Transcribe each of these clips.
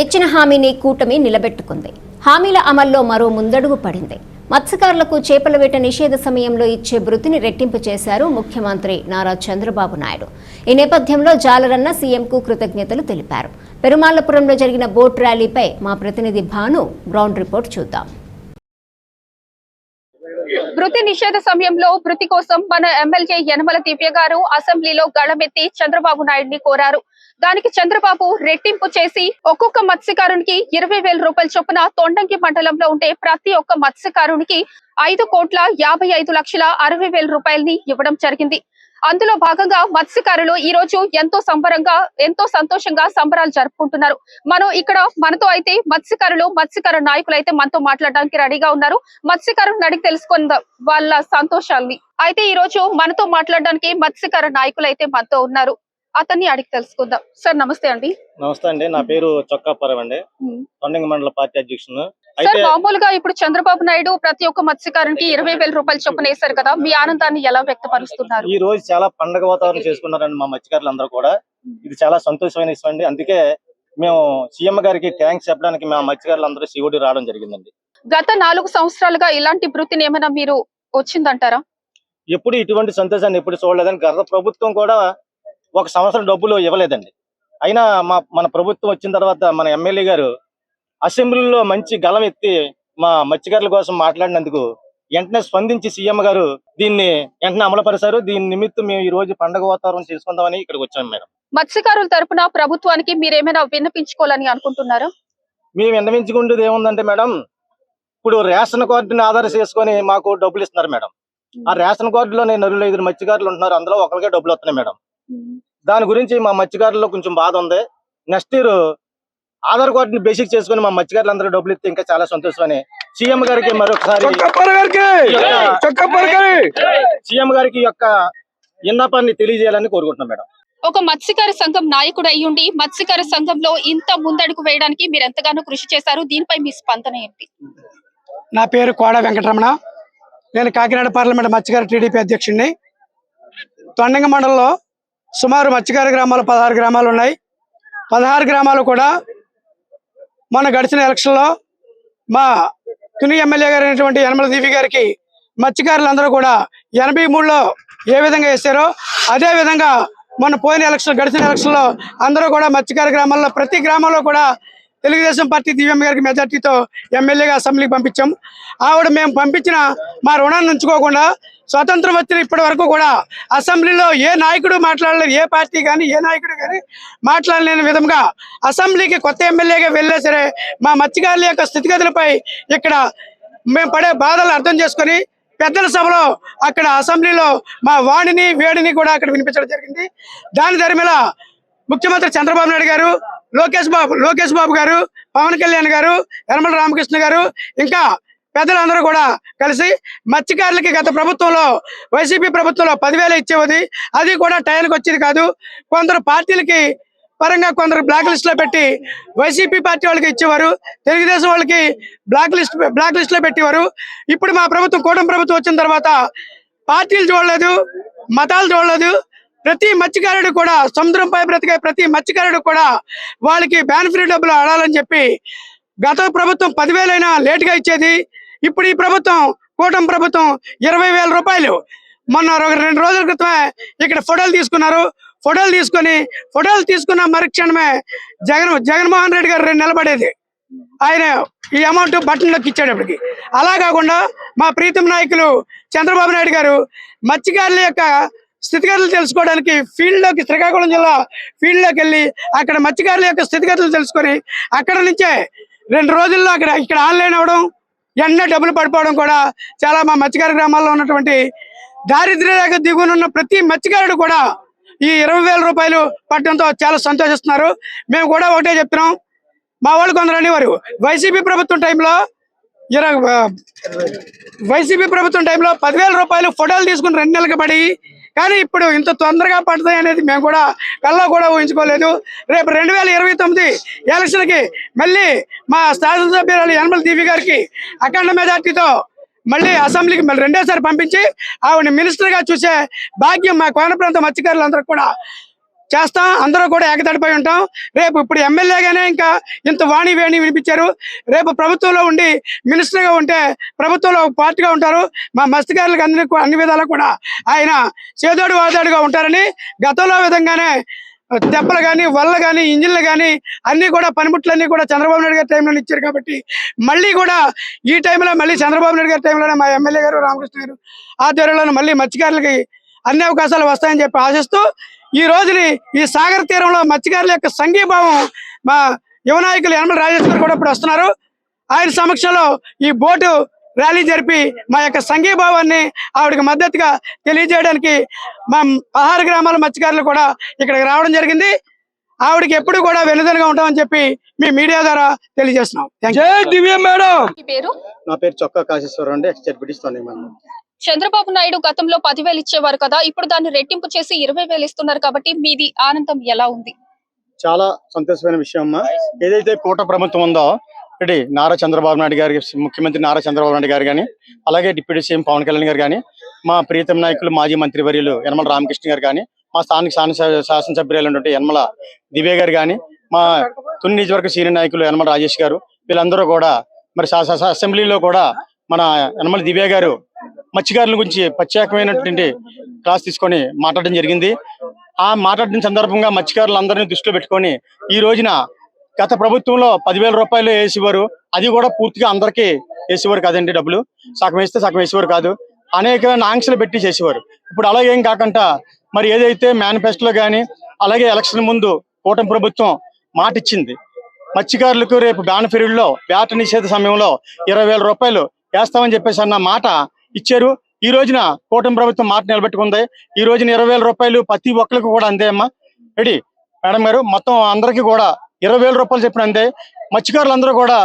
ఇచ్చిన హామీని కూటమి నిలబెట్టుకుంది. హామీల అమల్లో మరో ముందడుగు పడింది. మత్స్యకారులకు చేపల వేట నిషేధ సమయంలో ఇచ్చే వృత్తిని రెట్టింపు చేశారు ముఖ్యమంత్రి నారా చంద్రబాబు నాయుడు. ఈ నేపథ్యంలో జాలరన్న సీఎంకు కృతజ్ఞతలు తెలిపారు. పెరుమాళ్ళపురంలో జరిగిన బోట్ ర్యాలీపై మా ప్రతినిధి భాను గ్రౌండ్ రిపోర్ట్ చూద్దాం. వృత్తి నిషేధ సమయంలో వృత్తి కోసం మన ఎమ్మెల్యే యనమల దివ్య గారు అసెంబ్లీలో గళమెత్తి చంద్రబాబు నాయుడిని కోరారు. దానికి చంద్రబాబు రెట్టింపు చేసి ఒక్కొక్క మత్స్యకారునికి ఇరవై వేల రూపాయల చొప్పున తొండంగి మండలంలో ఉండే ప్రతి ఒక్క మత్స్యకారునికి ఐదు కోట్ల యాభై ఐదు లక్షల అరవై వేల రూపాయలని ఇవ్వడం జరిగింది. అందులో భాగంగా మత్స్యకారులు ఈ రోజు ఎంతో సంబరంగా ఎంతో సంతోషంగా సంబరాలు జరుపుకుంటున్నారు. మనం ఇక్కడ మనతో అయితే మత్స్యకారులు మత్స్యకార నాయకులు అయితే మనతో మాట్లాడడానికి రెడీగా ఉన్నారు. మత్స్యకారులను అడిగి తెలుసుకుందాం వాళ్ళ సంతోషాల్ని. అయితే ఈ రోజు మనతో మాట్లాడడానికి మత్స్యకార నాయకులు అయితే మనతో ఉన్నారు. అతన్ని అడిగి తెలుసుకుందాం. సార్ నమస్తే అండి. నమస్తే అండి. నా పేరు చొక్కాపురం అండి. తొండంగి మండల పార్టీ అధ్యక్షుడు సార్ మామూలుగా ఇప్పుడు చంద్రబాబు నాయుడు ప్రతి ఒక్క మత్స్యకారునికి ఇరవై వేల రూపాయల చొప్పున వేశారు కదా మీ ఆనందాన్ని ఎలా వ్యక్తపరుస్తున్నారు? ఈ రోజు చాలా పండగ వాతావరణం చేసుకున్నారండి మా మత్స్యకారులు అందరూ కూడా. ఇది చాలా సంతోషమైన విషయం అండి. అందుకే మేము సీఎం గారికి థ్యాంక్స్ చెప్పడానికి మా మత్స్యకారులు అందరూ శివుడి రావడం జరిగిందండి. గత నాలుగు సంవత్సరాలుగా ఇలాంటి వృత్తిని ఏమైనా మీరు వచ్చిందంటారా? ఎప్పుడు ఇటువంటి సంతోషాన్ని ఎప్పుడు చూడలేదని గత ప్రభుత్వం కూడా ఒక సంవత్సరం డబ్బులు ఇవ్వలేదండి. అయినా మా మన ప్రభుత్వం వచ్చిన తర్వాత మన ఎమ్మెల్యే గారు అసెంబ్లీలో మంచి గలం ఎత్తి మా మత్స్యకారుల కోసం మాట్లాడినందుకు వెంటనే స్పందించి సీఎం గారు దీన్ని వెంటనే అమలుపరిచారు. దీని నిమిత్తం మేము ఈ రోజు పండగ వాతావరణం చేసుకుందామని ఇక్కడికి వచ్చాం మేడం. మత్స్యకారుల తరపున ప్రభుత్వానికి మీరేమైనా విన్నపించుకోవాలని అనుకుంటున్నారా? మేము విన్నవించుకుంటేది ఏముందంటే మేడం ఇప్పుడు రేషన్ కార్డుని ఆధారం చేసుకొని మాకు డబ్బులు ఇస్తున్నారు మేడం. ఆ రేషన్ కార్డులో నేను నలుగురు ఐదు మత్స్యకారులు ఉంటున్నారు. అందులో ఒకరికే డబ్బులు వస్తున్నాయి మేడం. దాని గురించి మా మత్స్యకారుల్లో కొంచెం బాధ ఉంది. నెక్స్ట్ ఇయర్ ఆధార్ కార్డుని బేసిక్ చేసుకుని మా మత్స్యకారులు అందరూ డబ్బులు ఇస్తే ఇంకా చాలా సంతోషం అని. సీఎం గారికి మరొకసారి చొక్కప్పర్ గారికి చొక్కప్పర్ గారికి సీఎం గారికి యొక్క విన్నపాన్ని తెలియజేయాలని కోరుకుంటున్నాం మేడం. ఒక మత్స్యకార సంఘం నాయకుడు అయ్యుండి మత్స్యకార సంఘంలో ఇంత ముందడుగు వేయడానికి మీరు ఎంతగానో కృషి చేశారు. దీనిపై మీ స్పందన ఏంటి? నా పేరు కోడ వెంకటరమణ. నేను కాకినాడ పార్లమెంట్ మత్స్యకార టీడీపీ అధ్యక్షుడిని. తొండంగ మండలంలో సుమారు మత్స్యకార గ్రామాలు పదహారు గ్రామాలు ఉన్నాయి. పదహారు గ్రామాలు కూడా మన గడిచిన ఎలక్షన్లో మా తుని ఎమ్మెల్యే గారు అయినటువంటి యనమల దేవి గారికి మత్స్యకారులందరూ కూడా ఎనభై మూడులో ఏ విధంగా వేశారో అదే విధంగా మొన్న పోయిన ఎలక్షన్ గడిచిన ఎలక్షన్లో అందరూ కూడా మత్స్యకార గ్రామాల్లో ప్రతి గ్రామంలో కూడా తెలుగుదేశం పార్టీ దివ్యమ్మ గారికి మెజార్టీతో ఎమ్మెల్యేగా అసెంబ్లీకి పంపించాం. ఆవిడ మేము పంపించిన మా రుణాన్ని ఉంచుకోకుండా స్వతంత్రం వచ్చిన ఇప్పటి వరకు కూడా అసెంబ్లీలో ఏ నాయకుడు మాట్లాడలేదు ఏ పార్టీ కానీ ఏ నాయకుడు కానీ మాట్లాడలేని విధంగా అసెంబ్లీకి కొత్త ఎమ్మెల్యేగా వెళ్ళే సరే మా మత్స్యకారుల యొక్క స్థితిగతులపై ఇక్కడ మేము పడే బాధలు అర్థం చేసుకొని పెద్దల సభలో అక్కడ అసెంబ్లీలో మా వాణిని వేడిని కూడా అక్కడ వినిపించడం జరిగింది. దాని ధర్మిల ముఖ్యమంత్రి చంద్రబాబు నాయుడు గారు లోకేష్ బాబు లోకేష్ బాబు గారు పవన్ కళ్యాణ్ గారు యనమల రామకృష్ణ గారు ఇంకా పెద్దలందరూ కూడా కలిసి మత్స్యకారులకి గత ప్రభుత్వంలో వైసీపీ ప్రభుత్వంలో పదివేలు ఇచ్చేది అది కూడా టైంకి వచ్చేది కాదు. కొందరు పార్టీలకి పరంగా కొందరు బ్లాక్ లిస్ట్లో పెట్టి వైసీపీ పార్టీ వాళ్ళకి ఇచ్చేవారు. తెలుగుదేశం వాళ్ళకి బ్లాక్ లిస్ట్ బ్లాక్ లిస్ట్లో పెట్టేవారు. ఇప్పుడు మా ప్రభుత్వం కూటమి ప్రభుత్వం వచ్చిన తర్వాత పార్టీలు చూడలేదు మతాలు చూడలేదు. ప్రతి మత్స్యకారుడు కూడా సముద్రంపై బ్రతికే ప్రతి మత్స్యకారుడు కూడా వాళ్ళకి బెనిఫిట్ డబ్బులు ఆడాలని చెప్పి గత ప్రభుత్వం పదివేలైనా లేటుగా ఇచ్చేది. ఇప్పుడు ఈ ప్రభుత్వం కూటమి ప్రభుత్వం ఇరవై వేల రూపాయలు. మొన్న ఒక రెండు రోజుల క్రితమే ఇక్కడ ఫోటోలు తీసుకున్నారు. ఫోటోలు తీసుకొని ఫోటోలు తీసుకున్న మరుక్షణమే జగన్ జగన్మోహన్ రెడ్డి గారు రెండు నిలబడేది. ఆయన ఈ అమౌంట్ బట్టన్లోకి ఇచ్చేటప్పటికి. అలా కాకుండా మా ప్రీతం నాయకులు చంద్రబాబు నాయుడు గారు మత్స్యకారుల యొక్క స్థితిగతులు తెలుసుకోవడానికి ఫీల్డ్లోకి శ్రీకాకుళం జిల్లా ఫీల్డ్లోకి వెళ్ళి అక్కడ మత్స్యకారుల యొక్క స్థితిగతులు తెలుసుకొని అక్కడ నుంచే రెండు రోజుల్లో అక్కడ ఇక్కడ ఆన్లైన్ అవ్వడం ఎన్నో డబ్బులు పడిపోవడం కూడా చాలా మా మత్స్యకార గ్రామాల్లో ఉన్నటువంటి దారిద్ర్య రేఖ దిగునున్న ప్రతి మత్స్యకారుడు కూడా ఈ ఇరవై వేల రూపాయలు పట్టడంతో చాలా సంతోషిస్తున్నారు. మేము కూడా ఒకటే చెప్తున్నాం. మా వాళ్ళు కొందరు అనేవారు వైసీపీ ప్రభుత్వం టైంలో ఇరవై వైసీపీ ప్రభుత్వం టైంలో పదివేల రూపాయలు ఫోటోలు తీసుకుని రెండు నెలలకు పడి కానీ ఇప్పుడు ఇంత తొందరగా పడతాయి అనేది మేము కూడా కళ్ళ కూడా ఊహించుకోలేదు. రేపు రెండు వేల ఇరవై తొమ్మిది ఎలక్షన్కి మళ్ళీ మా శాసనసభ్యురాలు యనమల దేవి గారికి అఖండ మెజార్టీతో మళ్ళీ అసెంబ్లీకి మళ్ళీ రెండోసారి పంపించి ఆవిడ మినిస్టర్గా చూసే భాగ్యం మా కోన ప్రాంత మత్స్యకారులందరూ కూడా చేస్తాం. అందరూ కూడా ఏకతాటిపై ఉంటాం. రేపు ఇప్పుడు ఎమ్మెల్యేగానే ఇంకా ఇంత వాణి వేణి వినిపించారు. రేపు ప్రభుత్వంలో ఉండి మినిస్టర్గా ఉంటే ప్రభుత్వంలో పార్టీగా ఉంటారు. మా మత్స్యకారులకు అందరికీ అన్ని విధాలా కూడా ఆయన చేదోడు వాదోడుగా ఉంటారని గతంలో విధంగానే దెబ్బలు కానీ వల్ల కానీ ఇంజిన్లు కానీ అన్ని కూడా పనిముట్లన్నీ కూడా చంద్రబాబు నాయుడు గారి టైంలో ఇచ్చారు కాబట్టి మళ్ళీ కూడా ఈ టైంలో మళ్ళీ చంద్రబాబు నాయుడు గారి టైంలోనే మా ఎమ్మెల్యే గారు రామకృష్ణ గారు ఆధ్వర్యంలో మళ్ళీ మత్స్యకారులకి అన్ని అవకాశాలు వస్తాయని చెప్పి ఆశిస్తూ ఈ రోజుని ఈ సాగర్ తీరంలో మత్స్యకారుల యొక్క సంఘీభావం మా యువ నాయకులు యనమల రాజేష్ గారు కూడా ఇప్పుడు వస్తున్నారు. ఆయన సమక్షంలో ఈ బోటు ర్యాలీ జరిపి మా యొక్క సంఘీభావాన్ని ఆవిడకి మద్దతుగా తెలియజేయడానికి మా ఆహార గ్రామాల మత్స్యకారులు కూడా ఇక్కడికి రావడం జరిగింది. ఆవిడకి ఎప్పుడు కూడా వెనుదనగా ఉంటామని చెప్పి మీ మీడియా ద్వారా తెలియజేస్తున్నాం. జై దివ్య మేడం. మీ పేరు? నా పేరు చొక్కా కాశేశ్వరం అండి ఎక్స్ చంద్రబాబు నాయుడు గతంలో పదివేలు ఇచ్చేవారు కదా ఇప్పుడు దాన్ని రెట్టింపు చేసి ఇరవై వేలు ఇస్తున్నారు కాబట్టి మీది ఆనందం ఎలా ఉంది? చాలా సంతోషమైన విషయం అమ్మా. ఏదైతే కూట ప్రభుత్వం ఉందో ఇటు నారా చంద్రబాబు నాయుడు గారి ముఖ్యమంత్రి నారా చంద్రబాబు నాయుడు గారు కానీ అలాగే డిప్యూటీ సీఎం పవన్ కళ్యాణ్ గారు కానీ మా ప్రీతం నాయకులు మాజీ మంత్రి వర్యులు యనమల రామకృష్ణ గారు కానీ మా స్థానిక శాసన శాసనసభ్యులైనటువంటి యనమల దివ్య గారు కానీ మా తుని నియోజకవర్గ సీనియర్ నాయకులు యనమల రాజేష్ గారు వీళ్ళందరూ కూడా మరి శాసన అసెంబ్లీలో కూడా మన యనమల దివ్య గారు మత్స్యకారుల గురించి ప్రత్యేకమైనటువంటి క్లాస్ తీసుకొని మాట్లాడడం జరిగింది. ఆ మాట్లాడిన సందర్భంగా మత్స్యకారులందరినీ దృష్టిలో పెట్టుకొని ఈ రోజున గత ప్రభుత్వంలో పదివేల రూపాయలు వేసేవారు. అది కూడా పూర్తిగా అందరికీ వేసేవారు కాదండి డబ్బులు. సగం వేస్తే సగం వేసేవారు కాదు. అనేకమైన ఆంక్షలు పెట్టి చేసేవారు. ఇప్పుడు అలాగేం కాకుండా మరి ఏదైతే మేనిఫెస్టోలో కానీ అలాగే ఎలక్షన్ ముందు కూటమి ప్రభుత్వం మాట ఇచ్చింది మత్స్యకారులకు రేపు బ్యాన్ పీరియడ్లో వేట నిషేధ సమయంలో ఇరవై వేల రూపాయలు వేస్తామని చెప్పేసి అన్న మాట ఇచ్చారు. ఈ రోజున కూటమి ప్రభుత్వం మాట నిలబెట్టుకుంది. ఈ రోజున ఇరవై వేల రూపాయలు ప్రతి ఒక్కరికి కూడా అందే అమ్మా. రెడీ? మేడం గారు మొత్తం అందరికీ కూడా ఇరవై వేల రూపాయలు చెప్పిన అందే. మత్స్యకారులందరూ కూడా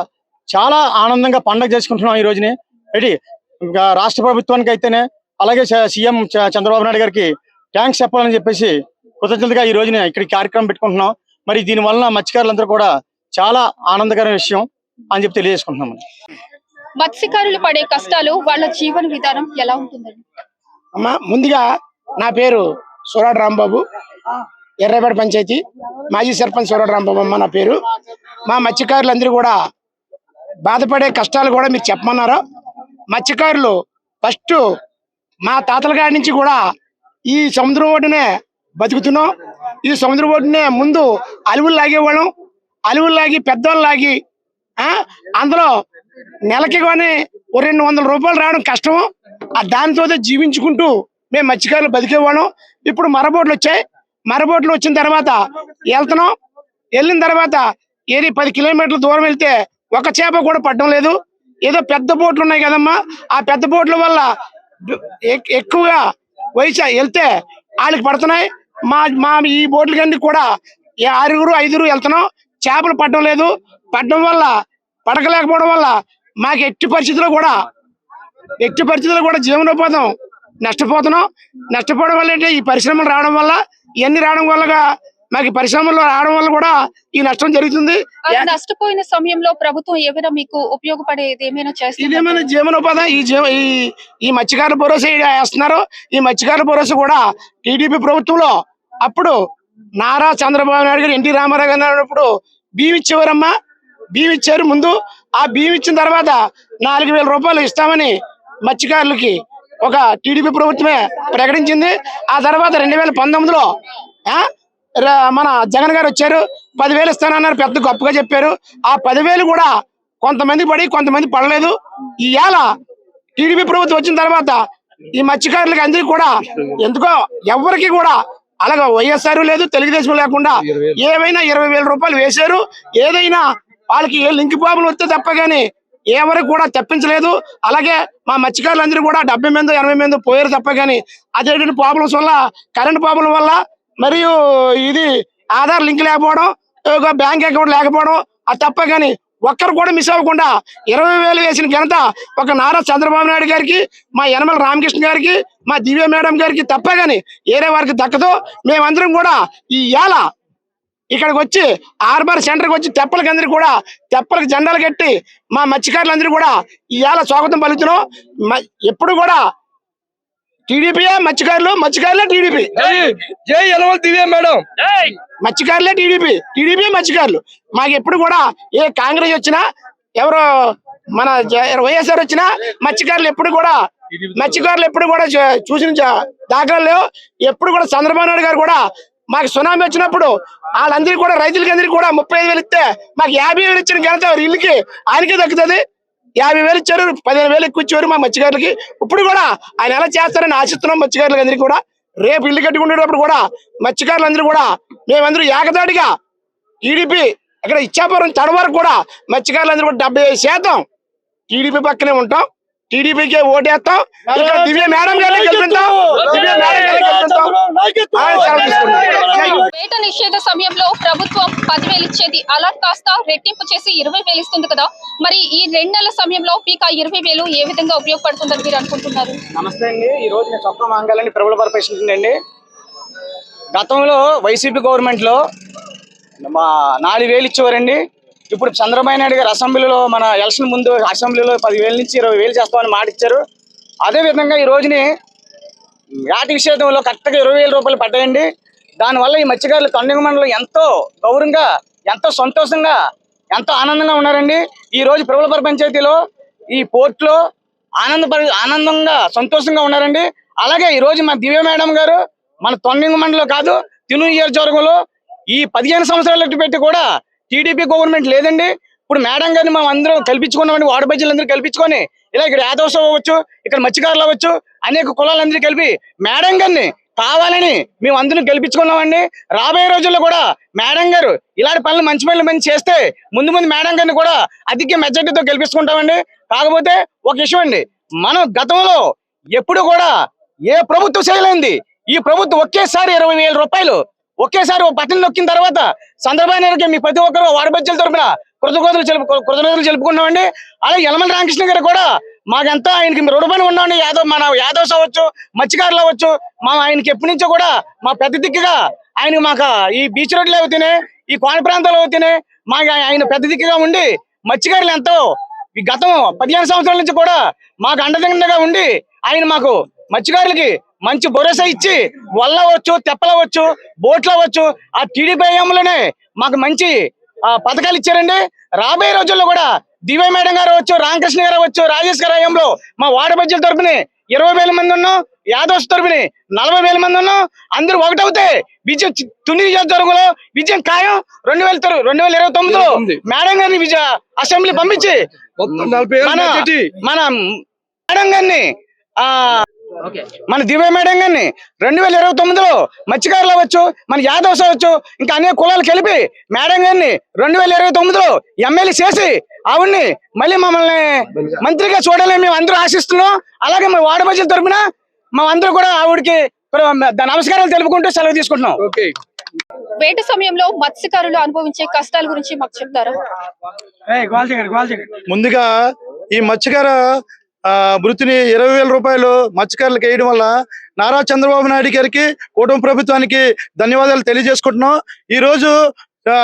చాలా ఆనందంగా పండగ చేసుకుంటున్నాం ఈ రోజుని. రెడీ? ఇంకా రాష్ట్ర ప్రభుత్వానికి అయితేనే అలాగే సీఎం చంద్రబాబు నాయుడు గారికి థ్యాంక్స్ చెప్పాలని చెప్పేసి కృతజ్ఞతగా ఈ రోజున ఇక్కడ కార్యక్రమం పెట్టుకుంటున్నాం. మరి దీని వలన మత్స్యకారులందరూ కూడా చాలా ఆనందకరమైన విషయం అని చెప్పి తెలియజేసుకుంటున్నాం మత్స్యకారులు పడే కష్టాలు వాళ్ళ జీవన విధానం ఎలా ఉంటుందండి? అమ్మా ముందుగా నా పేరు సూరాడు రాంబాబు. ఎర్రపేట పంచాయతీ. మాజీ సర్పంచ్ సూరాడు రాంబాబు అమ్మ నా పేరు. మా మత్స్యకారులందరూ కూడా బాధపడే కష్టాలు కూడా మీరు చెప్పమన్నారు? మత్స్యకారులు ఫస్ట్ మా తాతల గారి నుంచి కూడా ఈ సముద్రం ఒడ్డునే బతుకుతున్నాం. ఈ సముద్రం ఒడ్డునే ముందు అలువులు లాగేవాళ్ళం. అలువులు లాగి పెద్దోళ్ళు లాగి ఆ అందులో నెలకి కానీ ఓ రెండు వందల రూపాయలు రావడం కష్టము ఆ దానితో జీవించుకుంటూ మేము మత్స్యకారులు బతికేవాళ్ళం. ఇప్పుడు మరబోట్లు వచ్చాయి. మరబోట్లు వచ్చిన తర్వాత వెళ్తున్నాం. వెళ్ళిన తర్వాత ఏది పది కిలోమీటర్ల దూరం వెళ్తే ఒక చేప కూడా పడడం లేదు. ఏదో పెద్ద బోట్లు ఉన్నాయి కదమ్మా. ఆ పెద్ద బోట్ల వల్ల ఎక్కువగా వయసు వెళ్తే వాళ్ళకి పడుతున్నాయి. మా మా ఈ బోట్ల కన్నీ కూడా ఆరుగురు ఐదుగురు వెళ్తున్నాం. చేపలు పడడం లేదు. పడడం వల్ల పడకలేకపోవడం వల్ల మాకు ఎట్టి పరిస్థితుల్లో కూడా ఎట్టి పరిస్థితుల్లో కూడా జీవనోపాధం నష్టపోతున్నాం. నష్టపోవడం వల్ల ఏంటి? ఈ పరిశ్రమలు రావడం వల్ల ఇవన్నీ రావడం వల్ల మాకు పరిశ్రమలు రావడం వల్ల కూడా ఈ నష్టం జరుగుతుంది. నష్టపోయిన సమయంలో ప్రభుత్వం ఏమైనా మీకు ఉపయోగపడేది ఏమైనా ఇదేమైనా చేస్తుంది జీవనోపాధి? ఈ జీవ ఈ ఈ మత్స్యకారుల భరోసా వేస్తున్నారు? ఈ మత్స్యకారుల భరోసా కూడా టీడీపీ ప్రభుత్వంలో అప్పుడు నారా చంద్రబాబు నాయుడు గారు ఎన్టీ రామారావు గారు ఉన్నప్పుడు బియ్యం ఇచ్చేవారమ్మా బియ్యం ఇచ్చారు ముందు. ఆ బియ్యం ఇచ్చిన తర్వాత నాలుగు వేల రూపాయలు ఇస్తామని మత్స్యకారులకి ఒక టీడీపీ ప్రభుత్వమే ప్రకటించింది. ఆ తర్వాత రెండు వేల పంతొమ్మిదిలో ఆ, మన జగన్ గారు వచ్చారు. పదివేలు ఇస్తానన్నారు పెద్ద గొప్పగా చెప్పారు. ఆ పదివేలు కూడా కొంతమంది పడి కొంతమంది పడలేదు. ఈ టీడీపీ ప్రభుత్వం వచ్చిన తర్వాత ఈ మత్స్యకారులకి అందరికీ కూడా ఎందుకో ఎవరికి కూడా అలాగా వైఎస్ఆర్ లేదు తెలుగుదేశం లేకుండా ఏవైనా ఇరవై వేల రూపాయలు వేశారు. ఏదైనా వాళ్ళకి ఏ లింక్ బాబులు వస్తే తప్ప కానీ ఎవరికి కూడా తెప్పించలేదు. అలాగే మా మత్స్యకారులందరూ కూడా డెబ్బై మీద ఎనభై మీద పోయారు తప్ప కానీ అదేటువంటి ప్రాబ్లమ్స్ వల్ల కరెంట్ ప్రాబ్లం వల్ల మరియు ఇది ఆధార్ లింక్ లేకపోవడం బ్యాంక్ అకౌంట్ లేకపోవడం అది తప్ప కానీ ఒక్కరు కూడా మిస్ అవ్వకుండా ఇరవై వేలు వేసిన ఘనత ఒక నారా చంద్రబాబు నాయుడు గారికి మా యనమల రామకృష్ణ గారికి మా దివ్య మేడం గారికి తప్ప కానీ ఏరే వారికి దక్కదు. మేమందరం కూడా ఈ ఏళ ఇక్కడికి వచ్చి ఆర్బర్ సెంటర్కి వచ్చి తెప్పలకి అందరూ కూడా తెప్పలకి జెండాలు కట్టి మా మత్స్యకారులందరూ కూడా ఇవాళ స్వాగతం పలుకుతున్నాం. ఎప్పుడు కూడా టీడీపీయే మత్స్యకారులు మత్స్యకారులే టీడీపీ. జై యనమల దివ్య మేడం. మత్స్యకారులే టీడీపీ టీడీపీ మత్స్యకారులు. మాకు ఎప్పుడు కూడా ఏ కాంగ్రెస్ వచ్చినా ఎవరో మన వైఎస్ఆర్ వచ్చినా మత్స్యకారులు ఎప్పుడు కూడా మత్స్యకారులు ఎప్పుడు కూడా చూసిన లేవు. ఎప్పుడు కూడా చంద్రబాబు నాయుడు గారు కూడా మాకు సునామీ వచ్చినప్పుడు వాళ్ళందరికీ కూడా రైతులకి అందరికీ కూడా ముప్పై ఐదు వేలు ఇస్తే మాకు యాభై వేలు ఇచ్చిన ఘనత ఇల్లుకి ఆయనకే దక్కుతుంది. యాభై వేలు ఇచ్చారు పదిహేను వేలు ఎక్కువ ఇచ్చారు మా మత్స్యకారులకి. ఇప్పుడు కూడా ఆయన ఎలా చేస్తారని ఆశిస్తున్నాం మత్స్యకారులకి అందరికీ కూడా. రేపు ఇల్లు కట్టుకునేటప్పుడు కూడా మత్స్యకారులందరూ కూడా మేమందరూ ఏకదాటిగా టీడీపీ అక్కడ ఇచ్చాపురం తడ వరకు కూడా మత్స్యకారులందరూ కూడా డెబ్బై శాతం టీడీపీ పక్కనే ఉంటాం. టీడీపీకే ఓటేస్తాం. ఇక్కడ దివ్య మేడం గారిని గెలిపిస్తాం దివ్య మేడం గారిని గెలిపిస్తాం. వేట నిషేధ సమయంలో ప్రభుత్వం పదివేలు ఇచ్చేది. అలా కాస్త రెట్టింపు చేసి ఇరవై వేలు ఇస్తుంది కదా. మరి ఈ రెండు నెలల సమయంలో మీకు ఆ ఇరవై వేలు ఏ విధంగా ఉపయోగపడుతుందని మీరు అనుకుంటున్నారు? నమస్తే అండి. ఈ రోజు నేను చొక్కా మాంగాలని ప్రభుల పర్పేషన్ అండి గతంలో వైసీపీ గవర్నమెంట్లో మా నాలుగు వేలు ఇచ్చేవారండి. ఇప్పుడు చంద్రబాబు నాయుడు గారు అసెంబ్లీలో మన ఎలక్షన్ ముందు అసెంబ్లీలో పదివేల నుంచి ఇరవై వేలు చేస్తామని మాట ఇచ్చారు. అదే విధంగా ఈ రోజుని యాటి నిషేధంలో కరెక్ట్గా ఇరవై వేల రూపాయలు పడ్డాయండి. దానివల్ల ఈ మత్స్యకారులు తొండగ మండలం ఎంతో గౌరవంగా ఎంతో సంతోషంగా ఎంతో ఆనందంగా ఉన్నారండి. ఈ రోజు ప్రభులపర పంచాయతీలో ఈ పోర్ట్లో ఆనంద ఆనందంగా సంతోషంగా ఉన్నారండి. అలాగే ఈ రోజు మన దివ్య మేడం గారు మన తొండింగ మండలం కాదు తిను నియోజకవర్గంలో ఈ పదిహేను సంవత్సరాలు పెట్టి కూడా టీడీపీ గవర్నమెంట్ లేదండి. ఇప్పుడు మేడం గారిని మనం అందరం కల్పించుకున్నామండి వార్డు బజ్జీలందరూ కల్పించుకొని. ఇలా ఇక్కడ యాదవసం అవ్వచ్చు ఇక్కడ మత్స్యకారులు అవ్వచ్చు అనేక కులాలందరూ కలిపి మేడం గారిని కావాలని మేము అందరం గెలిపించుకున్నామండి రాబోయే రోజుల్లో కూడా మేడం గారు ఇలాంటి పనులు మంచి పనులు మంచి చేస్తే ముందు ముందు మేడం గారిని కూడా అధిక మెజార్టీతో గెలిపించుకుంటామండి కాకపోతే ఒక విషయం అండి మనం గతంలో ఎప్పుడు కూడా ఏ ప్రభుత్వం చేయలేంది ఈ ప్రభుత్వం ఒకేసారి ఇరవై రూపాయలు ఒకేసారి ఓ బటన్ నొక్కిన తర్వాత సందర్భానికి మీ ప్రతి ఒక్కరు వాడి తరపున కృతజ్ఞతలు తెలుపు కృతజ్ఞతలు చెప్పుకున్నామండి అలాగే యలమల రామకృష్ణ గారు కూడా మాకంతా ఆయనకి రుణపని ఉన్నామండి. యాదవ్ మన యాదవ్స్ అవ్వచ్చు మత్స్యకారులు అవ్వచ్చు మా ఆయనకి ఎప్పటి నుంచో కూడా మా పెద్ద దిక్కుగా ఆయన మాకు ఈ బీచ్ రోడ్లు అవుతేనే ఈ కోన ప్రాంతాలు అవుతేనే మాకు ఆయన పెద్ద దిక్కుగా ఉండి మత్స్యకారులు ఎంతో ఈ గతం పదిహేను సంవత్సరాల నుంచి కూడా మాకు అండదండగా ఉండి ఆయన మాకు మత్స్యకారులకి మంచి భరోసా ఇచ్చి వల్లవచ్చు తెప్పలవచ్చు బోట్లు అవ్వచ్చు ఆ టీడీపీ హయాంలోనే మాకు మంచి ఆ, పథకాలు ఇచ్చారండి. రాబోయే రోజుల్లో కూడా దివ్య మేడం గారు అవచ్చు రామకృష్ణ గారు అవచ్చు రాజేష్ గారి హయాంలో మా వార్డు బడ్జెట్ తరపున ఇరవై వేల మంది ఉన్నాం యాదవ్స్ తరపున నలభై వేల మంది ఉన్నాం. అందరూ ఒకటవుతే విజయం తుని నియోజకవర్గంలో విజయం ఖాయం. రెండు వేల రెండు వేల ఇరవై తొమ్మిదిలో మేడం గారిని విజయ అసెంబ్లీ పంపించి మన మన మేడం గారిని ఆ మన దివ్య మేడం గారిని రెండు వేల ఇరవై తొమ్మిదిలో మత్స్యకారులు అవ్వచ్చు మన యాదవ్స్ అవ్వచ్చు ఇంకా అనేక కులాలు కలిపి మేడం గారిని రెండు వేల ఇరవై తొమ్మిదిలో ఎమ్మెల్యే చేసి ఆవిడ్ని మళ్ళీ మమ్మల్ని మంత్రిగా చూడాలని మేము అందరూ ఆశిస్తున్నాం. అలాగే మా వార్డు బడ్జెట్ తరపున మా అందరూ కూడా ఆవిడకి నమస్కారాలు తెలుపుకుంటూ సెలవు తీసుకుంటున్నాం. వేట సమయంలో మత్స్యకారులు అనుభవించే కష్టాల గురించి మాకు చెప్తారా? ముందుగా ఈ మత్స్యకార వృత్తిని ఇరవై వేల రూపాయలు మత్స్యకారులకు వేయడం వల్ల నారా చంద్రబాబు నాయుడు గారికి కుటుంబ ప్రభుత్వానికి ధన్యవాదాలు తెలియజేసుకుంటున్నాం. ఈ రోజు ఆ,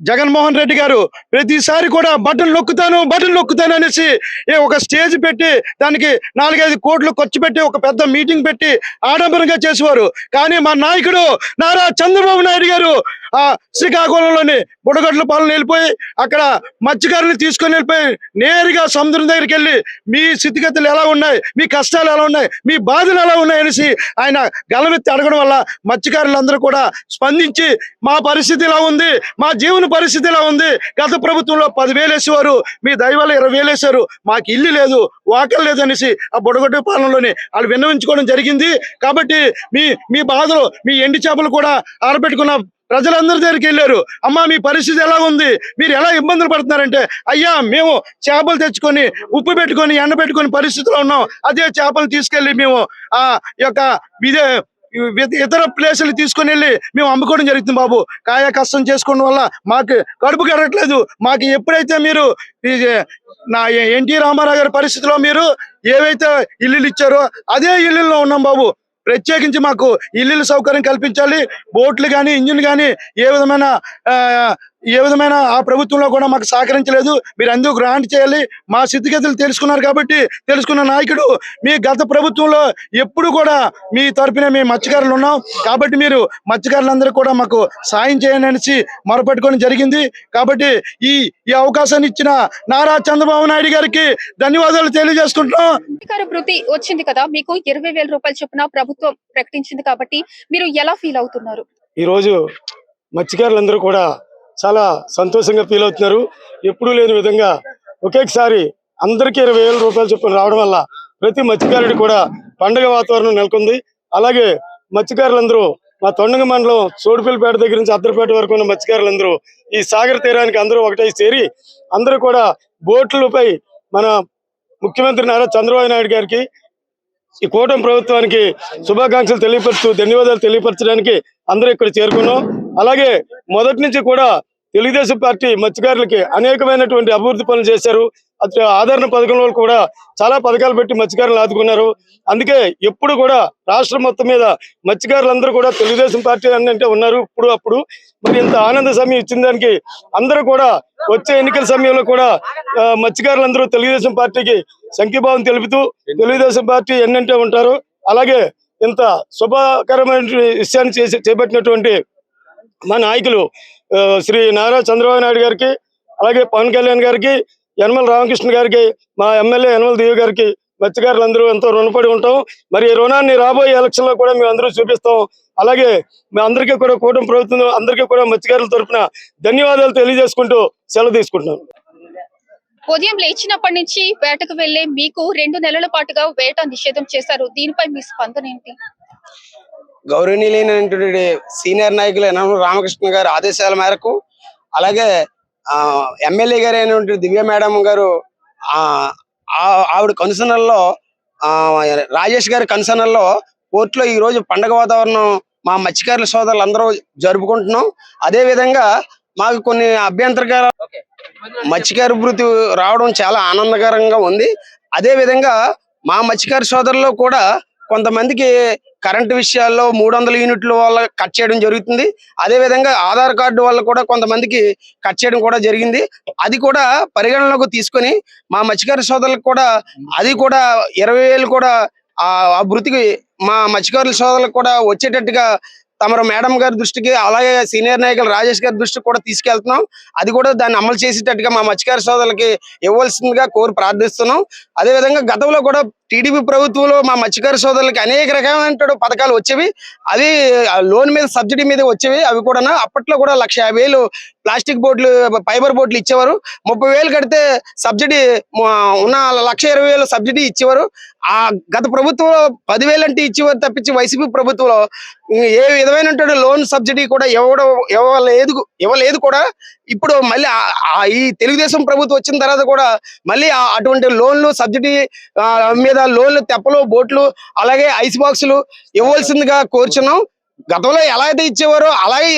జగన్మోహన్ రెడ్డి గారు ప్రతిసారి కూడా బటన్ నొక్కుతాను బటన్ నొక్కుతాను అనేసి ఒక స్టేజ్ పెట్టి దానికి నాలుగైదు కోట్లు ఖర్చు పెట్టి ఒక పెద్ద మీటింగ్ పెట్టి ఆడంబరంగా చేసేవారు. కానీ మా నాయకుడు నారా చంద్రబాబు నాయుడు గారు ఆ శ్రీకాకుళంలోని బుడగట్ల పాలన వెళ్ళిపోయి అక్కడ మత్స్యకారుని తీసుకొని వెళ్ళిపోయి నేరుగా సముద్రం దగ్గరికి వెళ్ళి మీ స్థితిగతులు ఎలా ఉన్నాయి? మీ కష్టాలు ఎలా ఉన్నాయి? మీ బాధలు ఎలా ఉన్నాయి? అనేసి ఆయన గలవెత్తి అడగడం వల్ల మత్స్యకారులందరూ కూడా స్పందించి మా పరిస్థితి ఇలా ఉంది మా జీవన పరిస్థితి ఇలా ఉంది గత ప్రభుత్వంలో పదివేలు వేసేవారు మీ దయవల్ల ఇరవై వేలు వేసారు మాకు ఇల్లు లేదు వాకలు లేదు అనేసి ఆ బుడగొట్టు పాలనలోని వాళ్ళు విన్నవించుకోవడం జరిగింది. కాబట్టి మీ మీ బాధలు మీ ఎండి చేపలు కూడా ఆరబెట్టుకున్న. ప్రజలందరి దగ్గరికి వెళ్ళారు. అమ్మా మీ పరిస్థితి ఎలా ఉంది మీరు ఎలా ఇబ్బందులు పడుతున్నారంటే అయ్యా మేము చేపలు తెచ్చుకొని ఉప్పు పెట్టుకొని ఎండ పెట్టుకొని పరిస్థితిలో ఉన్నాం. అదే చేపలు తీసుకెళ్ళి మేము ఆ యొక్క ఇదే ఇతర ప్లేసులు తీసుకొని వెళ్ళి మేము అమ్ముకోవడం జరుగుతుంది బాబు. కాయ కష్టం చేసుకోవడం వల్ల మాకు కడుపు కడట్లేదు మాకు ఎప్పుడైతే మీరు నా ఎన్టీ రామారావు గారి పరిస్థితిలో మీరు ఏవైతే ఇల్లులు ఇచ్చారో అదే ఇల్లుల్లో ఉన్నాం బాబు. ప్రత్యేకించి మాకు ఇల్లు సౌకర్యం కల్పించాలి బోట్లు కానీ ఇంజిన్ కానీ ఏ విధమైన ఆ, ఏ విధమైన ఆ ప్రభుత్వంలో కూడా మాకు సహకరించలేదు. మీరు అందుకు గ్రాంట్ చేయాలి. మా స్థితిగతులు తెలుసుకున్నారు కాబట్టి తెలుసుకున్న నాయకుడు మీ గత ప్రభుత్వంలో ఎప్పుడు కూడా మీ తరపున మేము మత్స్యకారులు ఉన్నాం. కాబట్టి మీరు మత్స్యకారులందరూ కూడా మాకు సాయం చేయండి అనేసి మొరపెట్టుకోవడం జరిగింది. కాబట్టి ఈ ఈ అవకాశాన్ని ఇచ్చిన నారా చంద్రబాబు నాయుడు గారికి ధన్యవాదాలు తెలియజేసుకుంటున్నాం. వృత్తి వచ్చింది కదా మీకు ఇరవై వేల రూపాయలు చొప్పున ప్రభుత్వం ప్రకటించింది కాబట్టి మీరు ఎలా ఫీల్ అవుతున్నారు? ఈ రోజు మత్స్యకారులందరూ కూడా చాలా సంతోషంగా ఫీల్ అవుతున్నారు. ఎప్పుడూ లేని విధంగా ఒకేసారి అందరికీ ఇరవై వేల రూపాయలు చొప్పున రావడం వల్ల ప్రతి మత్స్యకారుడు కూడా పండగ వాతావరణం నెలకొంది. అలాగే మత్స్యకారులందరూ మా తొండంగ మండలం సోడిపల్లిపేట దగ్గర నుంచి అద్దరిపేట వరకు ఉన్న మత్స్యకారులందరూ ఈ సాగర్ తీరానికి అందరూ ఒకటై చేరి అందరూ కూడా బోట్లపై మన ముఖ్యమంత్రి నారా చంద్రబాబు నాయుడు గారికి ఈ కూటమి ప్రభుత్వానికి శుభాకాంక్షలు తెలియపరుస్తూ ధన్యవాదాలు తెలియపరచడానికి అందరూ ఇక్కడ చేరుకున్నాం. అలాగే మొదటి నుంచి కూడా తెలుగుదేశం పార్టీ మత్స్యకారులకి అనేకమైనటువంటి అభివృద్ధి పనులు చేశారు. అటు ఆదరణ పథకంలో కూడా చాలా పథకాలు పెట్టి మత్స్యకారులు ఆదుకున్నారు. అందుకే ఎప్పుడు కూడా రాష్ట్రం మొత్తం మీద మత్స్యకారులందరూ కూడా తెలుగుదేశం పార్టీ అంటే ఉన్నారు. ఇప్పుడు అప్పుడు మరి ఇంత ఆనంద సమయం ఇచ్చిన దానికి అందరూ కూడా వచ్చే ఎన్నికల సమయంలో కూడా మత్స్యకారులందరూ తెలుగుదేశం పార్టీకి సంఖ్యభావం తెలుపుతూ తెలుగుదేశం పార్టీ ఎన్నంటే ఉంటారు. అలాగే ఇంత శుభకరమైన విషయాన్ని చేసి చేపట్టినటువంటి మా నాయకులు శ్రీ నారా చంద్రబాబు నాయుడు గారికి అలాగే పవన్ కళ్యాణ్ గారికి యనమల రామకృష్ణ గారికి మా ఎమ్మెల్యే యనమల దేవి గారికి మత్స్యకారులందరూ ఎంతో రుణపడి ఉంటాం. మరి ఈ రుణాన్ని రాబోయే ఎలక్షన్లో కూడా మేము అందరూ చూపిస్తాం. అలాగే మీ అందరికీ కూడా కూటమి ప్రభుత్వం అందరికీ కూడా మత్స్యకారుల తరపున ధన్యవాదాలు తెలియజేసుకుంటూ సెలవు తీసుకుంటున్నాను ఉదయం లేచినప్పటి నుంచి వేటకు వెళ్ళే మీకు రెండు నెలల పాటుగా వేట నిషేధం చేశారు. దీనిపై మీ స్పందన ఏంటి? గౌరవనీయులైనటువంటి సీనియర్ నాయకులు యనమల రామకృష్ణ గారి ఆదేశాల మేరకు అలాగే ఆ, ఎమ్మెల్యే గారు అయినటువంటి దివ్య మేడం గారు ఆవిడ కన్సనల్లో ఆ రాజేష్ గారి కన్సనల్లో కోర్టులో ఈ రోజు పండగ వాతావరణం మా మత్స్యకారుల సోదరులు అందరూ జరుపుకుంటున్నాం. అదే విధంగా మాకు కొన్ని అభ్యంతరకర మత్స్యకార వృత్తి రావడం చాలా ఆనందకరంగా ఉంది. అదే విధంగా మా మత్స్యకార సోదరుల్లో కూడా కొంతమందికి కరెంటు విషయాల్లో మూడు వందల యూనిట్ల వల్ల కట్ చేయడం జరుగుతుంది. అదే విధంగా ఆధార్ కార్డు వల్ల కూడా కొంతమందికి కట్ చేయడం కూడా జరిగింది. అది కూడా పరిగణనలోకి తీసుకొని మా మత్స్యకార సోదరులకు కూడా అది కూడా ఇరవై వేలు కూడా ఆ ఆ వృత్తికి మా మత్స్యకారుల సోదరులకు కూడా వచ్చేటట్టుగా తమరు మేడం గారి దృష్టికి అలాగే సీనియర్ నాయకులు రాజేష్ గారి దృష్టికి కూడా తీసుకెళ్తున్నాం. అది కూడా దాన్ని అమలు చేసేటట్టుగా మా మత్స్యకార సోదరులకి ఇవ్వాల్సిందిగా కోరి ప్రార్థిస్తున్నాం. అదే విధంగా గతంలో కూడా టీడీపీ ప్రభుత్వంలో మా మత్స్యకార సోదరులకి అనేక రకమైన పథకాలు వచ్చేవి. అవి ఆ లోన్ మీద సబ్సిడీ మీద వచ్చేవి. అవి కూడా అప్పట్లో కూడా లక్ష యాభై వేలు ప్లాస్టిక్ బోట్లు ఫైబర్ బోట్లు ఇచ్చేవారు. ముప్పై వేలు కడితే సబ్సిడీ ఉన్న లక్ష ఇరవై వేలు సబ్సిడీ ఇచ్చేవారు. ఆ గత ప్రభుత్వంలో పదివేలు అంటే ఇచ్చేవారు తప్పించి వైసీపీ ప్రభుత్వంలో ఏ విధమైన లోన్ సబ్సిడీ కూడా ఇవ్వడం ఇవ్వలేదు ఇవ్వలేదు కూడా. ఇప్పుడు మళ్ళీ ఈ తెలుగుదేశం ప్రభుత్వం వచ్చిన తర్వాత కూడా మళ్ళీ అటువంటి లోన్లు సబ్సిడీ మీద లోన్లు తెప్పలు బోట్లు అలాగే ఐస్ బాక్సులు ఇవ్వాల్సిందిగా కోరుచున్నాం. గతంలో ఎలా అయితే ఇచ్చేవారో అలాగే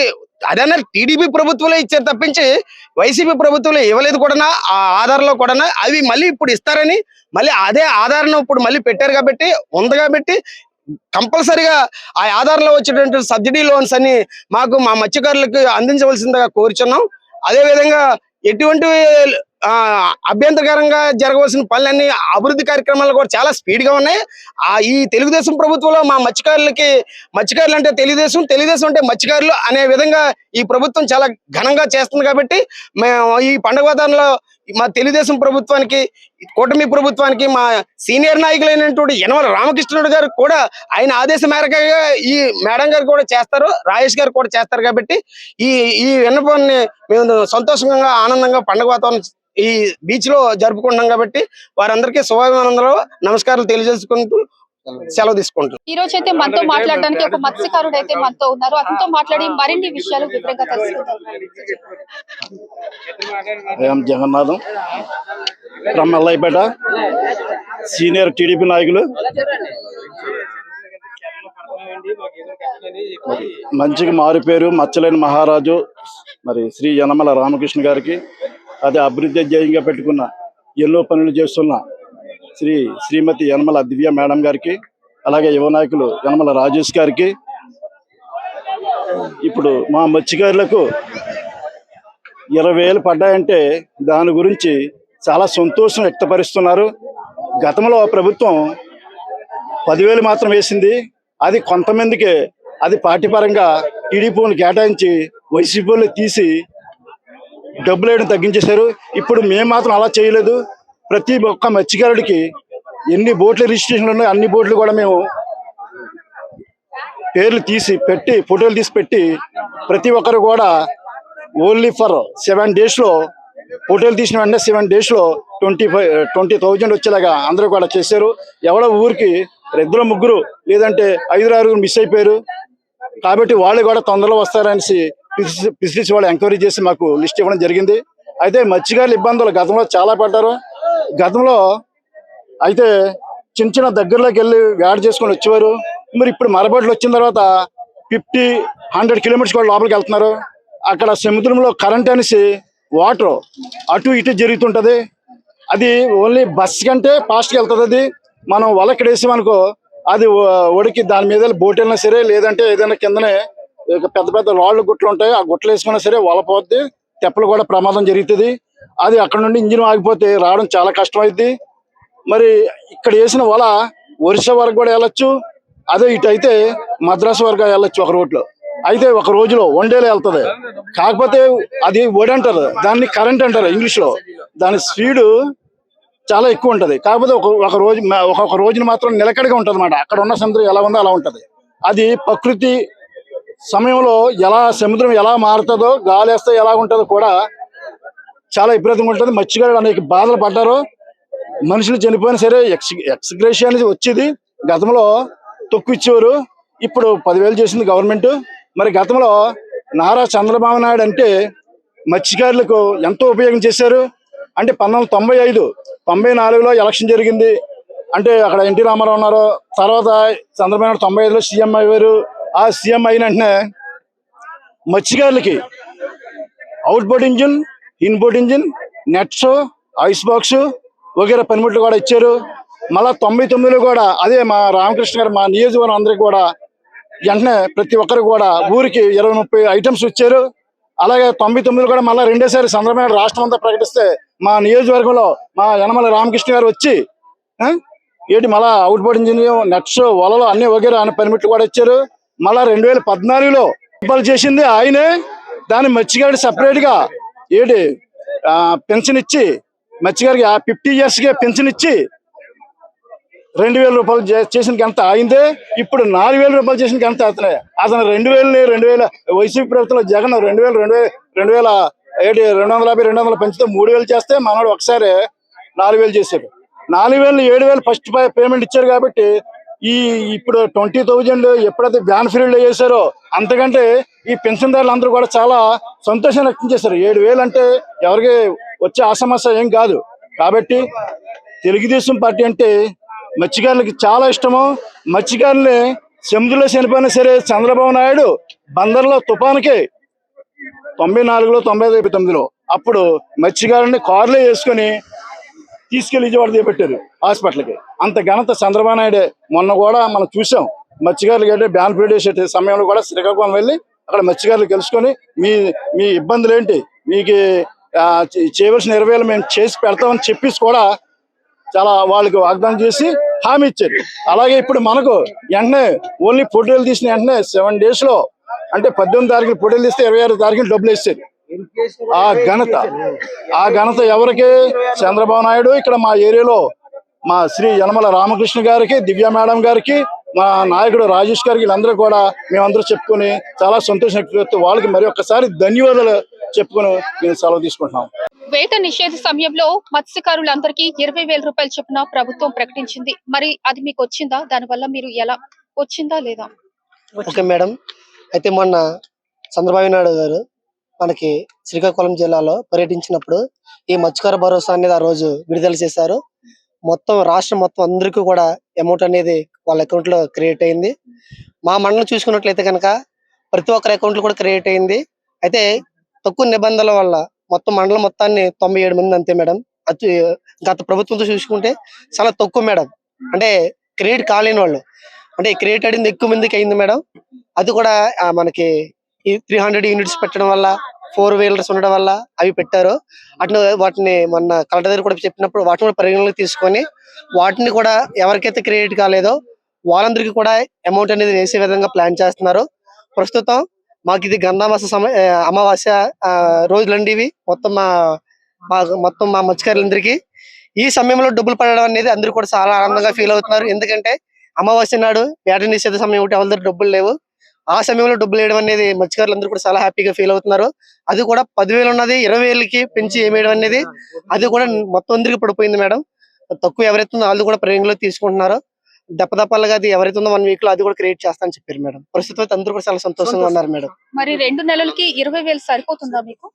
అదన్నా టీడీపీ ప్రభుత్వంలో ఇచ్చారు తప్పించి వైసీపీ ప్రభుత్వంలో ఇవ్వలేదు కూడా ఆ ఆధార్లో కూడా అవి మళ్ళీ ఇప్పుడు ఇస్తారని మళ్ళీ అదే ఆధారం ఇప్పుడు మళ్ళీ పెట్టారు కాబట్టి ఉంది కాబట్టి కంపల్సరిగా ఆ ఆధార్లో వచ్చేటువంటి సబ్సిడీ లోన్స్ అన్ని మాకు మా మత్స్యకారులకు అందించవలసిందిగా కోరుచున్నాం. అదే విధంగా ఎటువంటి అభ్యంతరకరంగా జరగవలసిన పనులన్నీ అభివృద్ధి కార్యక్రమాలు కూడా చాలా స్పీడ్గా ఉన్నాయి. ఆ ఈ తెలుగుదేశం ప్రభుత్వంలో మా మత్స్యకారులకి మత్స్యకారులు అంటే తెలుగుదేశం తెలుగుదేశం అంటే మత్స్యకారులు అనే విధంగా ఈ ప్రభుత్వం చాలా ఘనంగా చేస్తుంది కాబట్టి మేము ఈ పండుగ వాతావరణంలో మా తెలుగుదేశం ప్రభుత్వానికి కూటమి ప్రభుత్వానికి మా సీనియర్ నాయకులైనటువంటి యనమల రామకృష్ణుడు గారు కూడా ఆయన ఆదేశ మేరకు ఈ మేడం గారు కూడా చేస్తారు రాజేష్ గారు కూడా చేస్తారు కాబట్టి ఈ ఈ విన్నపాన్ని మేము సంతోషంగా ఆనందంగా పండుగ వాతావరణం ఈ బీచ్లో జరుపుకుంటున్నాం కాబట్టి వారందరికీ శుభాభినందనలు నమస్కారాలు తెలియజేసుకుంటూ సెలవు తీసుకుంటున్నాం. ఈ రోజు అయితే మనతో మాట్లాడడానికి ఒక మత్స్యకారుడు అయితే మనతో ఉన్నారు. అతనితో మాట్లాడి మరిన్ని విషయాలు వివరంగా తెలుసుకుందాం. M Jagannatham from senior TDP నాయకులు. మంచిగా మారిపోయారు మచ్చలేని మహారాజు మరి శ్రీ యనమల రామకృష్ణ గారికి అది అభివృద్ధి ధ్యేయంగా పెట్టుకున్న ఎన్నో పనులు చేస్తున్న శ్రీ శ్రీమతి యనమల దివ్య మేడం గారికి అలాగే యువ నాయకులు యనమల రాజేష్ గారికి. ఇప్పుడు మా మత్స్యకారులకు ఇరవై వేలు పడ్డాయంటే దాని గురించి చాలా సంతోషం వ్యక్తపరుస్తున్నారు. గతంలో ప్రభుత్వం పదివేలు మాత్రం వేసింది. అది కొంతమందికి అది పార్టీ పరంగా టీడీపీని కేటాయించి వైసీపీలు తీసి డబ్బులు వేయడం తగ్గించేశారు. ఇప్పుడు మేము మాత్రం అలా చేయలేదు. ప్రతి ఒక్క మత్స్యకారుడికి ఎన్ని బోట్లు రిజిస్ట్రేషన్లు ఉన్నాయో అన్ని బోట్లు కూడా మేము పేర్లు తీసి పెట్టి ఫోటోలు తీసి పెట్టి ప్రతి ఒక్కరు కూడా ఓన్లీ ఫర్ సెవెన్ డేస్లో ఫోటోలు తీసిన వెంటనే సెవెన్ డేస్లో ట్వంటీ ఫైవ్ ట్వంటీ థౌజండ్ వచ్చేలాగా అందరూ కూడా చేశారు. ఎవడో ఊరికి ఇద్దరు ముగ్గురు లేదంటే ఐదు ఆరుగురు మిస్ అయిపోయారు. కాబట్టి వాళ్ళు కూడా తొందరలో వస్తారనేసి ఫిషరీస్ వాళ్ళు ఎంక్వైరీ చేసి మాకు లిస్ట్ ఇవ్వడం జరిగింది. అయితే మత్స్యకారుల ఇబ్బందులు గతంలో చాలా పడ్డారు. గతంలో అయితే చిన్న చిన్న దగ్గరలోకి వెళ్ళి వేడ చేసుకొని వచ్చేవారు. మరి ఇప్పుడు మరబాట్లు వచ్చిన తర్వాత ఫిఫ్టీ హండ్రెడ్ కిలోమీటర్స్ కూడా లోపలికి వెళ్తున్నారు. అక్కడ సముద్రంలో కరెంట్ అనేసి వాటర్ అటు ఇటు జరుగుతుంటది. అది ఓన్లీ బస్ కంటే ఫాస్ట్గా వెళ్తుంది అది. మనం వల ఇక్కడ అది ఉడికి దాని మీద బోట్ వెళ్ళినా సరే లేదంటే ఏదైనా కిందనే ఇక పెద్ద పెద్ద రాళ్ళు గుట్లు ఉంటాయి. ఆ గుట్లు వేసుకున్నా సరే వలపోద్ది తెప్పలు కూడా ప్రమాదం జరుగుతుంది. అది అక్కడ నుండి ఇంజిన్ ఆగిపోతే రావడం చాలా కష్టమైద్ది. మరి ఇక్కడ వేసిన వల ఒరిస్సా వరకు కూడా వెళ్ళొచ్చు. అదే ఇటు అయితే మద్రాసు వరకు వెళ్ళొచ్చు ఒక రోడ్లో. అయితే ఒక రోజులో వన్ డేలో వెళ్తుంది. కాకపోతే అది ఒడి అంటారు. దాన్ని కరెంట్ అంటారు ఇంగ్లీష్లో. దాని స్పీడు చాలా ఎక్కువ ఉంటది. కాకపోతే ఒక ఒక రోజు ఒక్కొక్క రోజున మాత్రం నిలకడగా ఉంటది అన్నమాట అక్కడ ఉన్న సముద్రం ఎలా ఉందో అలా ఉంటది. అది ప్రకృతి సమయంలో ఎలా సముద్రం ఎలా మారుతుందో గాలి వేస్తే ఎలా ఉంటుందో కూడా చాలా విపరీతంగా ఉంటుంది. మత్స్యకారులు అనేక బాధలు పడ్డారు. మనుషులు చనిపోయినా సరే ఎక్స్ ఎక్స్గ్రేషియా అనేది వచ్చేది. గతంలో తొక్కు ఇచ్చేవారు. ఇప్పుడు పదివేలు చేసింది గవర్నమెంట్. మరి గతంలో నారా చంద్రబాబు నాయుడు అంటే మత్స్యకారులకు ఎంతో ఉపయోగం చేశారు. అంటే పంతొమ్మిది తొంభై ఐదు తొంభై నాలుగులో ఎలక్షన్ జరిగింది. అంటే అక్కడ ఎన్టీ రామారావు ఉన్నారు. తర్వాత చంద్రబాబు నాయుడు తొంభై ఐదులో సీఎం అయ్యారు. ఆ సీఎం అయిన వెంటనే మత్స్యకారులకి outboard engine inboard engine nets ice box వగేరా పనిముట్లు కూడా ఇచ్చారు. మళ్ళా తొంభై తొమ్మిదిలో కూడా అదే మా రామకృష్ణ గారు మా నియోజకవర్గం అందరికి కూడా వెంటనే ప్రతి ఒక్కరు కూడా ఊరికి ఇరవై ముప్పై ఐటమ్స్ ఇచ్చారు. అలాగే తొంభై తొమ్మిది కూడా మళ్ళీ రెండోసారి చంద్రబాబు రాష్ట్రం అంతా ప్రకటిస్తే మా నియోజకవర్గంలో మా యనమల రామకృష్ణ గారు వచ్చి ఆ, ఏంటి మళ్ళీ అవుట్ బోర్డ్ నెట్స్ వలలు అన్ని వగేరా అనే పనిముట్లు కూడా ఇచ్చారు. మళ్ళా రెండు వేల పద్నాలుగులో చేసింది ఆయనే. దాన్ని మత్స్యగాడి సపరేట్గా ఏంటి పెన్షన్ ఇచ్చి మచ్చిగారికి ఫిఫ్టీ ఇయర్స్కి పెన్షన్ ఇచ్చి రెండు వేల రూపాయలు చేసిన గంత ఆయిందే. ఇప్పుడు నాలుగు వేల రూపాయలు చేసిన గంత అతనే. అతను రెండు వేలని రెండు వేల వైసీపీ ప్రభుత్వంలో జగన్ రెండు వేలు రెండు వేల రెండు వేల ఏడు రెండు వందల యాభై రెండు వందల పెంచితే మూడు వేలు చేస్తే మనోడు ఒకసారి నాలుగు వేలు చేశారు నాలుగు వేలు ఏడు వేలు ఫస్ట్ పేమెంట్ ఇచ్చారు కాబట్టి ఈ ఇప్పుడు ట్వంటీ థౌజండ్ ఎప్పుడైతే బ్యాన్ ఫీల్డ్ చేశారో అంతకంటే ఈ పెన్షన్దారులు అందరూ కూడా చాలా సంతోషం వ్యక్తం చేశారు. ఏడు వేలు అంటే ఎవరికి వచ్చే ఆసమస్య ఏం కాదు. కాబట్టి తెలుగుదేశం పార్టీ అంటే మత్స్యకారులకి చాలా ఇష్టము. మత్స్యకారుల్ని సముద్రంలో చనిపోయినా సరే చంద్రబాబు నాయుడు బందర్లో తుఫానుకి తొంభై నాలుగులో తొంభై ఐదు తొమ్మిదిలో అప్పుడు మత్స్యకారుల్ని కారులో వేసుకొని తీసుకెళ్ళి విజయవాడ దిగబెట్టారు హాస్పిటల్కి. అంత ఘనత చంద్రబాబు నాయుడు. మొన్న కూడా మనం చూసాం. మత్స్యకారులు అంటే బ్యాన్ పీడేసే సమయంలో కూడా శ్రీకాకుళం వెళ్ళి అక్కడ మత్స్యకారులు కలుసుకొని మీ మీ ఇబ్బందులు ఏంటి మీకు చేయవలసిన ఇరవై మేము చేసి పెడతామని చెప్పేసి కూడా చాలా వాళ్ళకి వాగ్దానం చేసి హామీ ఇచ్చారు. అలాగే ఇప్పుడు మనకు వెంటనే ఓన్లీ ఫోటోలు తీసిన వెంటనే సెవెన్ డేస్లో అంటే పద్దెనిమిది తారీఖులు ఫోటోలు తీస్తే ఇరవై ఆరు తారీఖులు డబ్బులు ఇస్తారు ఆ ఘనత ఆ ఘనత ఎవరికి? చంద్రబాబు నాయుడు ఇక్కడ మా ఏరియాలో మా శ్రీ యనమల రామకృష్ణ గారికి దివ్య మేడం గారికి మా నాయకుడు రాజేష్ గారికి వీళ్ళందరూ కూడా మేమందరూ చెప్పుకొని చాలా సంతోషం వాళ్ళకి మరి ఒక్కసారి ధన్యవాదాలు చెప్పుకొని నేను సెలవు తీసుకుంటున్నాం. వేట నిషేధ సమయంలో మత్స్యకారులందరికీ ఇరవై వేల రూపాయలు చొప్పున ప్రభుత్వం ప్రకటించింది. మరి అది మీకు వచ్చిందా? దానివల్ల మీరు ఎలా? వచ్చిందా లేదా? Okay madam. అయితే మొన్న చంద్రబాబు నాయుడు గారు మనకి శ్రీకాకుళం జిల్లాలో పర్యటించినప్పుడు ఈ మత్స్యకార భరోసా అనేది ఆ రోజు విడుదల చేశారు. మొత్తం రాష్ట్రం మొత్తం అందరికీ కూడా అమౌంట్ అనేది వాళ్ళ అకౌంట్లో క్రియేట్ అయింది. మా మండలం చూసుకున్నట్లయితే కనుక ప్రతి ఒక్కరి అకౌంట్లో కూడా క్రియేట్ అయింది. అయితే తక్కువ నిబంధనల వల్ల మొత్తం మండలం మొత్తాన్ని తొంభై ఏడు మంది అంతే మేడం. అతి గత ప్రభుత్వంతో చూసుకుంటే చాలా తక్కువ మేడం. అంటే క్రియేట్ కాలేని వాళ్ళు. అంటే క్రియేట్ అయింది ఎక్కువ మందికి అయింది మేడం. అది కూడా మనకి త్రీ హండ్రెడ్ యూనిట్స్ పెట్టడం వల్ల ఫోర్ వీలర్స్ ఉండడం వల్ల అవి పెట్టారు. అట్లా వాటిని మొన్న కలెక్టర్ దగ్గర కూడా చెప్పినప్పుడు వాటిని కూడా పరిగణలోకి తీసుకొని వాటిని కూడా ఎవరికైతే క్రియేట్ కాలేదో వాళ్ళందరికీ కూడా అమౌంట్ అనేది వేసే విధంగా ప్లాన్ చేస్తున్నారు. ప్రస్తుతం మాకు ఇది గంధామాస సమ అమావాస్య రోజులండి ఇవి. మొత్తం మా మా మొత్తం మా మత్స్యకారులందరికీ. ఈ సమయంలో డబ్బులు పడడం అనేది అందరూ కూడా చాలా ఆనందంగా ఫీల్ అవుతున్నారు. ఎందుకంటే అమావాస్య నాడు వేట నిషేధ సమయం ఒకటి ఎవరి డబ్బులు లేవు. ఆ సమయంలో డబ్బులు వేయడం అనేది మత్స్యకారులందరూ కూడా చాలా హ్యాపీగా ఫీల్ అవుతున్నారు. అది కూడా పదివేలు ఉన్నది ఇరవై వేలకి పెంచి ఏమేయడం అనేది అది కూడా మొత్తం అందరికి పడిపోయింది మేడం. తక్కువ ఎవరైతే ఉందో వాళ్ళు కూడా పరిగణలో తీసుకుంటున్నారు. దప్పదప్పలుగా అది ఎవరైతే ఉందో వన్ వీక్లో అది కూడా క్రియేట్ చేస్తానని చెప్పారు మేడం. ప్రస్తుతం అయితే అందరూ కూడా చాలా సంతోషంగా ఉన్నారు మేడం. మరి రెండు నెలలకి ఇరవై వేలు సరిపోతుందా మీకు?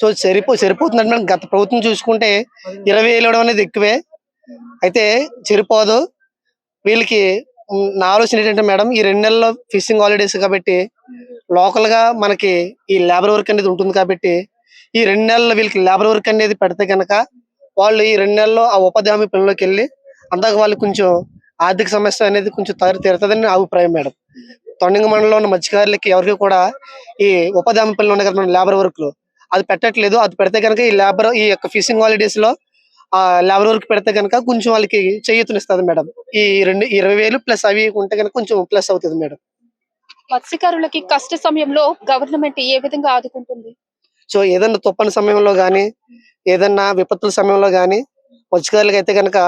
సో సరిపో సరిపోతుంది మేడం. గత ప్రభుత్వం చూసుకుంటే ఇరవై వేలు అనేది ఎక్కువే. అయితే సరిపోదు. వీళ్ళకి నా ఆలోచన ఏంటంటే మేడం ఈ రెండు నెలల్లో ఫిషింగ్ హాలిడేస్ కాబట్టి లోకల్గా మనకి ఈ లేబర్ వర్క్ అనేది ఉంటుంది కాబట్టి ఈ రెండు నెలల్లో వీళ్ళకి లేబర్ వర్క్ అనేది పెడితే కనుక వాళ్ళు ఈ రెండు నెలల్లో ఆ ఉపాధి హామీ పనిలోకి వెళ్ళి అందాక వాళ్ళు కొంచెం ఆర్థిక సమస్య అనేది కొంచెం తరి తీరుతుందని నా అభిప్రాయం మేడం. తొండంగ మండలంలో ఉన్న మత్స్యకారులకి ఎవరికి కూడా ఈ ఉపాధి హామీ పనులు ఉన్నాయి కదా లేబర్ వర్క్లో అది పెట్టట్లేదు. అది పెడితే కనుక ఈ లేబర్ ఈ యొక్క ఫిషింగ్ హాలిడేస్లో ఆ లేబర్ వర్క్ పెడితే కనుక కొంచెం వాళ్ళకి చేయూతనిస్తుంది మేడం. ఈ రెండు ఇరవై వేలు ప్లస్ అవి ఉంటే కనుక కొంచెం ప్లస్ అవుతుంది మేడం. మత్స్యకారులకి కష్ట సమయంలో గవర్నమెంట్ ఏ విధంగా ఆదుకుంటుంది? సో ఏదన్నా తుఫాను సమయంలో కానీ ఏదన్నా విపత్తుల సమయంలో కానీ మత్స్యకారులకి అయితే కనుక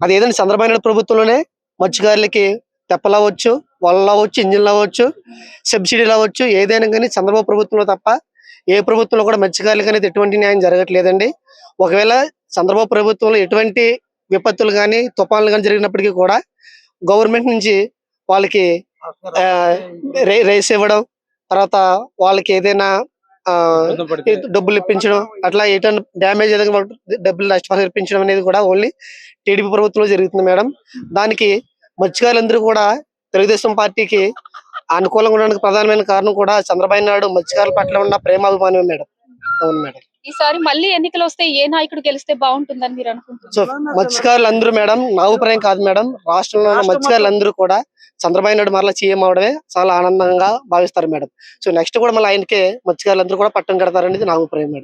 అది ఏదైనా చంద్రబాబు నాయుడు ప్రభుత్వంలోనే మత్స్యకారులకి తెప్పలు అవ్వచ్చు వలలు అవ్వచ్చు ఇంజిన్లు అవ్వచ్చు సబ్సిడీలు అవ్వచ్చు ఏదైనా కానీ చంద్రబాబు ప్రభుత్వంలో తప్ప ఏ ప్రభుత్వంలో కూడా మత్స్యకారులకి అనేది ఎటువంటి న్యాయం జరగట్లేదండి. ఒకవేళ చంద్రబాబు ప్రభుత్వంలో ఎటువంటి విపత్తులు కానీ తుఫాన్లు కానీ జరిగినప్పటికీ కూడా గవర్నమెంట్ నుంచి వాళ్ళకి రేస్ ఇవ్వడం తర్వాత వాళ్ళకి ఏదైనా డబ్బులు ఇప్పించడం అట్లా ఏదైనా డ్యామేజ్ ఏదైనా డబ్బులు నష్టపరిహారం ఇప్పించడం అనేది కూడా ఓన్లీ టీడీపీ ప్రభుత్వంలో జరుగుతుంది మేడం. దానికి మత్స్యకారులందరూ కూడా తెలుగుదేశం పార్టీకి అనుకూలంగా ఉండడానికి ప్రధానమైన కారణం కూడా చంద్రబాబు నాయుడు మత్స్యకారుల పట్ల ఉన్న ప్రేమాభిమానం మేడం. అవును మేడం. ఈసారి మళ్ళీ ఎన్నికలు వస్తే ఏ నాయకుడు గెలిస్తే బాగుంటుందని మీరు అనుకుంటున్నారు? సో మత్స్యకారులందరూ మేడం నా అభిప్రాయం కాదు మేడం. రాష్ట్రంలో ఉన్న మత్స్యకారులందరూ కూడా చంద్రబాబు నాయుడు మరలా సీఎం అవడమే చాలా ఆనందంగా భావిస్తారు మేడం. సో నెక్స్ట్ కూడా మళ్ళీ ఆయనకే మత్స్యకారులందరూ కూడా పట్టం కడతారనేది నా అభిప్రాయం మేడం.